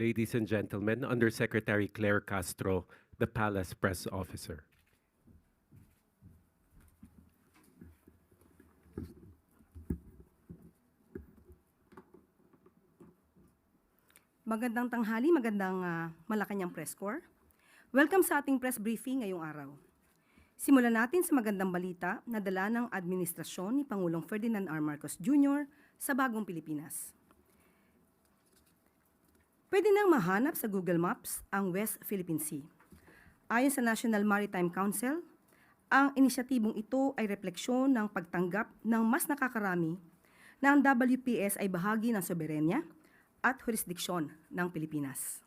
Ladies and gentlemen, Undersecretary Claire Castro, the Palace Press Officer. Magandang tanghali, magandang ah, Malacanang Press Corps. Welcome sa ating press briefing ngayong araw. Simulan natin sa magandang balita na dala ng administrasyon ni Pangulong Ferdinand R. Marcos Jr. sa bagong Pilipinas. Pwede nang mahanap sa Google Maps ang West Philippine Sea. Ayon sa National Maritime Council, ang inisyatibong ito ay refleksyon ng pagtanggap ng mas nakakarami na ang WPS ay bahagi ng soberenya at jurisdiksyon ng Pilipinas.